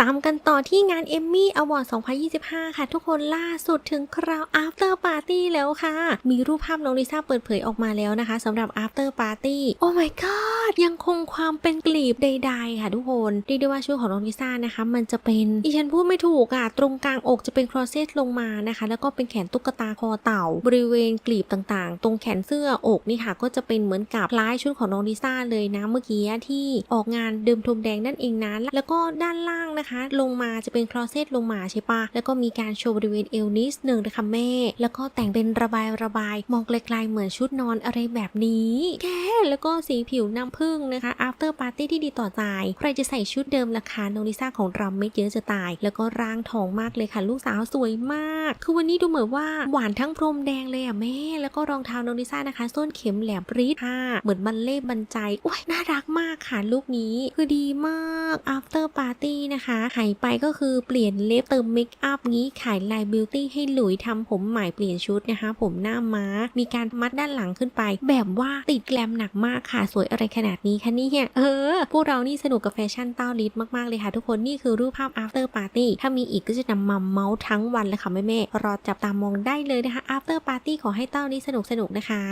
ตามกันต่อที่งานเอมมี่อวอร์ด2025 ค่ะ ทุกคนล่าสุดถึงคราว after party แล้วค่ะ มีรูปภาพน้องลิซ่าเปิดเผยออกมาแล้วนะคะสำหรับ after party โอ้ my god ยังคงความเป็นกลีบใด ๆ ค่ะทุกคนเรียกได้ว่าชุดของน้องลิซ่านะคะ มันจะเป็นดิฉันพูดไม่ถูกอะ ตรงกลางอกจะเป็นครอเซตลงมานะคะ แล้วก็เป็นแขนตุ๊กตาคอเต่า บริเวณกลีบต่างๆ ตรงแขนเสื้ออกนี่ค่ะ ก็จะเป็นเหมือนกับคล้ายชุดของน้องลิซ่าเลยนะเมื่อกี้ที่ออกงานเดิมทมแดงนั่นเองนะแล้วก็ด้านล่างนะคะ ลงมาจะเป็นคลอเซตลงมาใช่ปะแล้วก็มีการโชว์บริเวณเอวนิดหนึ่งนะคะแม่ แล้วก็แต่งเป็นระบายระบายมองไกลๆเหมือนชุดนอนอะไรแบบนี้แกแล้วก็สีผิวน้ำผึ้งนะคะ after party ที่ดีต่อใจ ใครจะใส่ชุดเดิมราคาน้องลิซ่าของเราไม่เยอะจะตาย แล้วก็ร่างทองมากเลยค่ะ ลูกสาวสวยมากคือวันนี้ดูเหมือนว่าหวานทั้งพรมแดงเลยอะแม่ แล้วก็รองเท้าน้องลิซ่านะคะ ส้นเข็มแหลมปรี๊ดค่ะ เหมือนบัลเล่บรรใจโอ้ยน่ารักมากค่ะลูกนี้ คือดีมาก after party นะคะหายไปก็คือเปลี่ยนเล็บเติมเมคอัพงี้ขายลายบิวตี้ให้หลุยทำผมใหม่เปลี่ยนชุดนะคะ ผมหน้าม้า มีการมัดด้านหลังขึ้นไป แบบว่าติดแกลมหนักมากค่ะ สวยอะไรขนาดนี้คะเนี่ยเออ พวกเรานี่สนุกกับแฟชั่นเต้าลิดมากๆเลยค่ะ ทุกคนนี่คือรูปภาพ after party ถ้ามีอีกก็จะนำมาเมาส์ทั้งวันเลยค่ะแม่ๆรอจับตามองได้เลยนะคะ after party ขอให้เต้านี้สนุกสนุกๆนะคะ